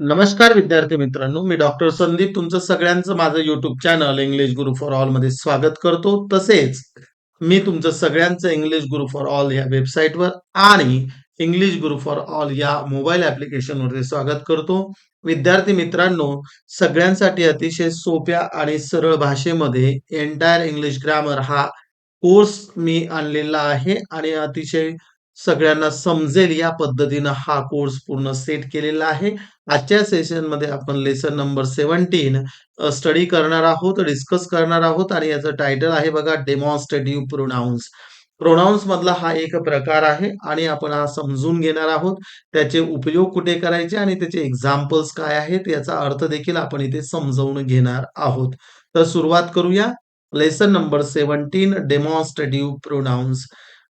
नमस्कार विद्यार्थी मित्रांनो मी डॉक्टर संदीप तुमचं सगळ्यांचं माझं YouTube channel English guru for ऑलमध्ये स्वागत करतो. तसेच मी तुमचं सगळ्यांचं इंग्लिश गुरु फॉर ऑल या वेबसाईटवर आणि इंग्लिश गुरु फॉर ऑल या मोबाईल ऍप्लिकेशनवरती स्वागत करतो. विद्यार्थी मित्रांनो सगळ्यांसाठी अतिशय सोप्या आणि सरळ भाषेमध्ये एंटायर इंग्लिश ग्रामर हा कोर्स मी आणलेला आहे आणि अतिशय सगळ्यांना समजेल या पद्धतीनं हा कोर्स पूर्ण सेट केलेला आहे. आजच्या सेशनमध्ये आपण लेसन नंबर सेव्हन्टीन स्टडी करणार आहोत डिस्कस करणार आहोत आणि याचं टायटल आहे बघा डेमॉन्स्ट्रेटिव्ह प्रोनाऊन्स प्रोनाऊन्स मधला हा एक प्रकार आहे आणि आपण हा समजून घेणार आहोत. त्याचे उपयोग कुठे करायचे आणि त्याचे एक्झाम्पल्स काय आहेत याचा अर्थ देखील आपण इथे समजवून घेणार आहोत. तर सुरुवात करूया. Lesson number seventeen demonstrative pronouns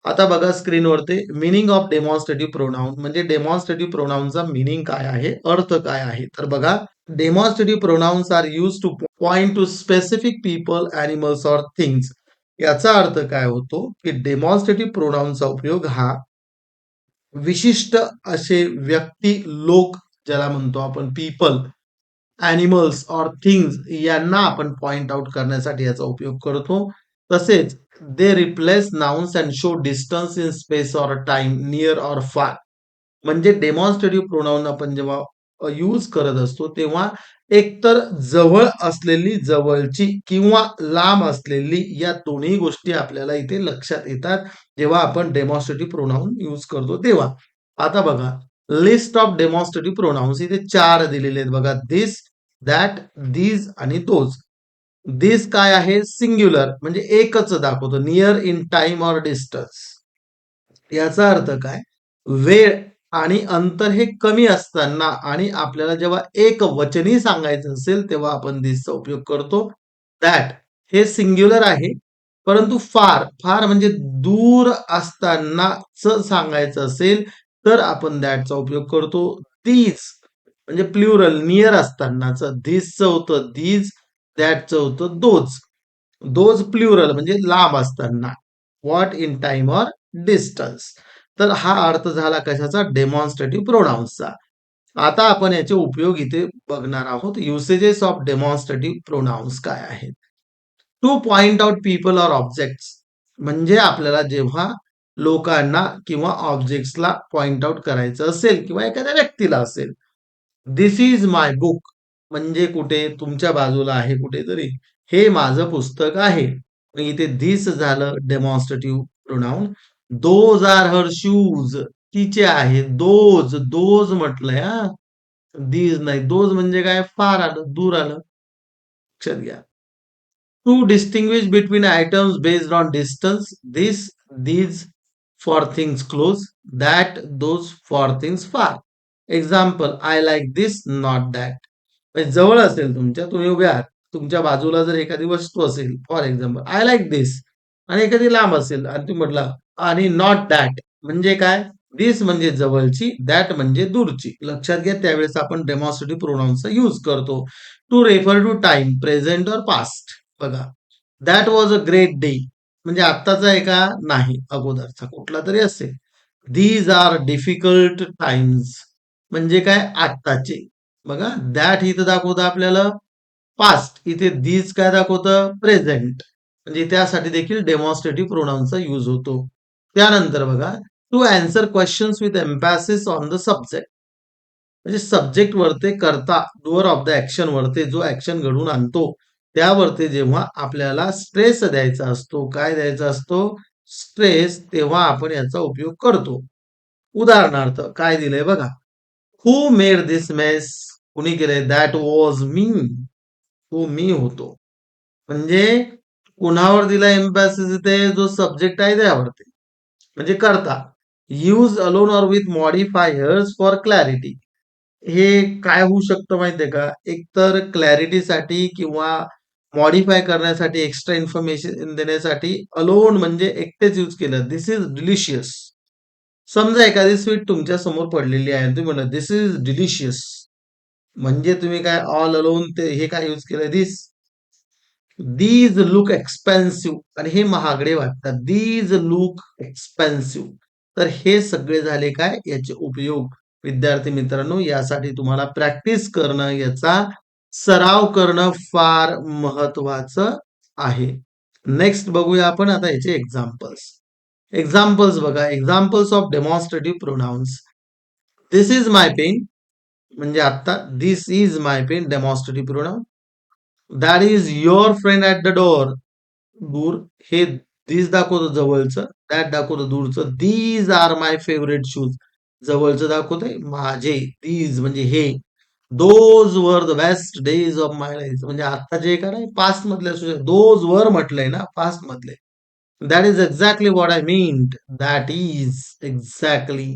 आता बघा स्क्रीनवरती मिनिंग ऑफ डेमॉन्स्ट्रेटिव्ह प्रोनाऊन म्हणजे डेमॉन्स्ट्रेटिव्ह प्रोनाऊनचा मिनिंग काय आहे? अर्थ काय आहे? तर बघा demonstrative pronouns are use to point to specific people animals or things याचा अर्थ काय होतो? की डेमॉन्स्ट्रेटिव्ह प्रोनाऊनचा उपयोग हा विशिष्ट असे व्यक्ती लोक ज्याला म्हणतो आपण पीपल अॅनिमल्स ऑर थिंग्स यांना आपण पॉइंट आउट करण्यासाठी याचा उपयोग करतो. तसेच they replace nouns and show distance in space or time near or far म्हणजे डेमॉन्स्ट्रेटिव्ह प्रोनाऊन आपण जेव्हा यूज करत असतो तेव्हा एकतर जवळ असलेली जवळची किंवा लांब असलेली या दोन्ही गोष्टी आपल्याला इथे लक्षात येतात जेव्हा आपण डेमॉन्स्ट्रेटिव्ह प्रोनाऊन यूज करतो तेव्हा. आता बघा लिस्ट ऑफ डेमॉन्स्ट्रेटिव्ह प्रोनाऊन्स इथे चार दिलेले आहेत बघा दिस दॅट दीज आणि दोज दिस काय आहे? सिंग्युलर म्हणजे एकच दाखवतो. Near in time or distance याचा अर्थ काय? वेळ आणि अंतर हे कमी असताना आणि आपल्याला जेव्हा एक वचनी सांगायचं असेल तेव्हा आपण दिसचा उपयोग करतो. दॅट हे सिंग्युलर आहे. परंतु फार फार म्हणजे दूर असतानाच सांगायचं असेल तर आपण दॅटचा उपयोग करतो. दीज म्हणजे प्लुरल नियर असतानाच. धिसचं होतं दीज दॅटचं होतं दोज. दोज प्ल्युरल म्हणजे लांब असताना. What in time or distance तर हा अर्थ झाला कशाचा? डेमॉन्स्ट्रेटिव्ह प्रोनाऊन्सचा आता आपण याचे उपयोग इथे बघणार आहोत. युसेजेस ऑफ डेमॉन्स्ट्रेटिव्ह प्रोनाऊन्स काय आहेत? To point out people or objects म्हणजे आपल्याला जेव्हा लोकांना किंवा ऑब्जेक्ट्सला पॉइंट आउट करायचं असेल किंवा एखाद्या व्यक्तीला असेल. दिस इज माय बुक म्हणजे कुठे? तुमच्या बाजूला आहे कुठेतरी. हे माझं पुस्तक आहे. इथे दिस झालं demonstrative pronoun those are her shoes तिचे आहे दोज दोज म्हटलंय हा. दीज नाही. दोज म्हणजे काय? फार आलं दूर आलं. लक्षात घ्या. To distinguish between items based on distance this these for things close that those for things far example I like this not that म्हणजे जवळ असेल तुमच्या तुम्ही उभे आहात. तुमच्या बाजूला जर एखादी वस्तू असेल for example I like this आणि एखादी लांब असेल आणि तुम्ही म्हटला आणि नॉट दॅट म्हणजे काय? दिस म्हणजे जवळची दॅट म्हणजे दूरची. लक्षात घ्या त्यावेळेस आपण डेमॉस्ट्रेटिव्ह प्रोनाऊनचा यूज करतो. To refer to time present or past बघा that was a great day म्हणजे आत्ताचा आहे का नाही अगोदरचा. कुठला तरी असेल. दीज आर डिफिकल्ट टाइम्स म्हणजे काय? आत्ताचे. बघा दॅट इथं दाखवतं आपल्याला पास्ट इथे दीज काय दाखवतं? प्रेझेंट म्हणजे त्यासाठी देखील डेमॉन्स्ट्रेटिव्ह प्रोनाऊनचा यूज होतो. त्यानंतर बघा to answer questions with emphasis on the subject म्हणजे सब्जेक्ट वरते करता डोअर ऑफ द ऍक्शन वरते जो ऍक्शन घडून आणतो त्यावरती जेव्हा आपल्याला स्ट्रेस द्यायचा असतो काय द्यायचा असतो? स्ट्रेस तेव्हा आपण याचा उपयोग करतो. उदाहरणार्थ काय दिलंय बघा. हु मेड दिस मेस कुणी केलंय? दॅट वॉज मी तो मी होतो. म्हणजे कुणावर दिला एम्पॅसिस इथे? जो सब्जेक्ट आहे त्यावरती. म्हणजे करता. Use alone or with modifiers for clarity हे काय होऊ शकतं माहितीये का? एकतर क्लॅरिटीसाठी किंवा मॉडिफाय करण्यासाठी एक्स्ट्रा इन्फॉर्मेशन देण्यासाठी अलोन म्हणजे एकटेच यूज केलं. दिस इज डिलिशियस समजा एखादी स्वीट तुमच्यासमोर पडलेली आहे तुम्ही म्हणत दिस इज डिलिशियस म्हणजे तुम्ही काय ऑल अलोन ते हे काय यूज केलं दिस दीज लुक एक्सपेन्सिव्ह आणि हे महागडे वाटतात. दीज लुक एक्सपेन्सिव्ह तर हे सगळे झाले काय? याचे उपयोग. विद्यार्थी मित्रांनो यासाठी तुम्हाला प्रॅक्टिस करणं याचा सराव करणं फार महत्वाचं आहे. नेक्स्ट बघूया आपण आता याचे एक्झाम्पल्स. एक्झाम्पल्स बघा. Examples of demonstrative pronouns. This is my pen" म्हणजे आत्ता this is my pen" demonstrative pronoun. "That is your friend at the door" दूर. हे दिस दाखवतं जवळचं, "दॅट" दाखवतं दूरचं, "these are my favourite shoes" जवळचं दाखवतंय, माझे. "दीज" म्हणजे हे. "Those were the best days of my life" म्हणजे आता जे काय नाही पास्ट मधले असू शकते "दोज वर" म्हटलंय ना पास्ट मधले. "That is exactly what I mean that is exactly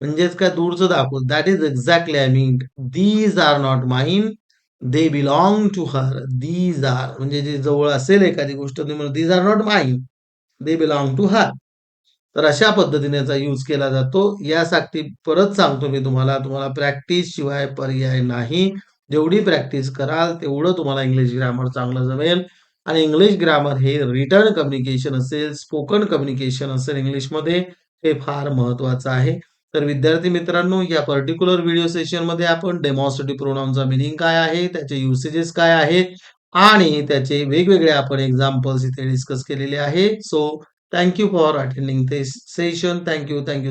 म्हणजेच काय दूरचं दाखवतं. "That is exactly I mean "these are not mine, they belong to her." "These are" म्हणजे जे जवळ असेल एखादी गोष्ट तुम्ही "these are not mine, they belong to her." तर अशा पद्धतीने याचा यूज केला जातो. यासाठी परत सांगतो मी तुम्हाला, तुम्हाला प्रॅक्टिस शिवाय पर्याय नाही. जेवढी प्रॅक्टिस कराल तेवढं तुम्हाला इंग्लिश ग्रामर चांगलं जमेल आणि इंग्लिश ग्रामर हे रिटर्न कम्युनिकेशन असेल, स्पोकन कम्युनिकेशन असेल इंग्लिशमध्ये हे फार महत्वाचं आहे. तर विद्यार्थी मित्रांनो या पर्टिक्युलर व्हिडिओ सेशनमध्ये आपण डेमॉन्स्ट्रेटिव्ह प्रोनाउनचा मीनिंग काय आहे, त्याचे युसेजेस काय आहेत आणि त्याचे वेगवेगळे आपण एक्झाम्पल्स इथे डिस्कस केलेले आहे. So thank you for attending this session. Thank you thank you